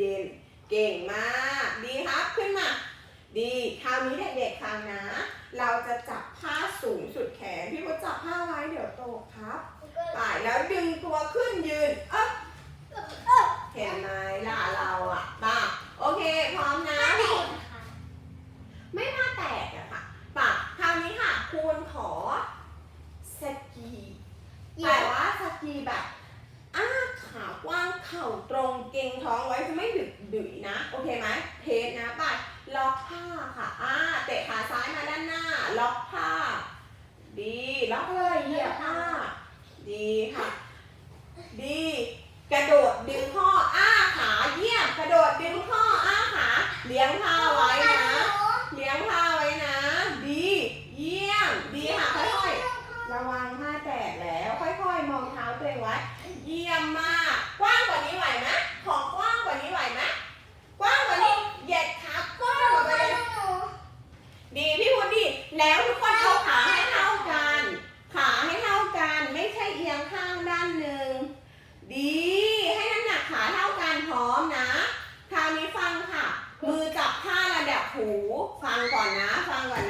เย็นๆ เก่งมาก ดีครับขึ้นมา ดี คราวนี้เด็กๆฟังนะ เราจะจับผ้าสูงสุดแขน พี่ว่าจับผ้าไว้เดี๋ยวโตครับตายแล้วดึงตัวขึ้นยืนเอ๊ะเห็นไหมล่ะเราอะป่ะโอเค พร้อมนะ ไม่ผ้าแตกอะค่ะป่ะคราวนี้ค่ะคุณขอสกีแต่ว่าสกีแบบ เข่าตรงเกรงท้องไว้จะไม่ดึกดึยนะ โอเคไหมเทสนะไป่ะล็อกผ้าค่ะอ่าเตะขาซ้ายมาด้านหน้า ล็อกผ้า ดีล็อกเลยเหยียบผ้า ดีค่ะ ดี กระโดดดึงข้ออ้าขาเยี่ยมกระโดดดึงข้ออ้าขาเลี้ยงผ้าไว้นะ เลี้ยงผ้าไว้นะ ดี เยี่ยมดีค่ะค่อยๆระวังผ้าแตกแล้ว ค่อยๆ มอง เท้าตัวเองไว้เยี่ยมมาก กว้างกว่านี้ไหวไหมขอกว้างกว่านี้ไหวไหมกว้างกว่านี้เหยียดขากว้างออกไปเลยดีพี่พูดดีแล้วทุกคนเอาขาให้เท่ากัน ขาให้เท่ากัน ไม่ใช่เอียงข้างด้านหนึ่ง ดีให้น้ำหนักขาเท่ากันพร้อมนะคราวนี้ฟังค่ะ มือจับผ้าระดับหู ฟังก่อนนะ ฟังก่อนนะ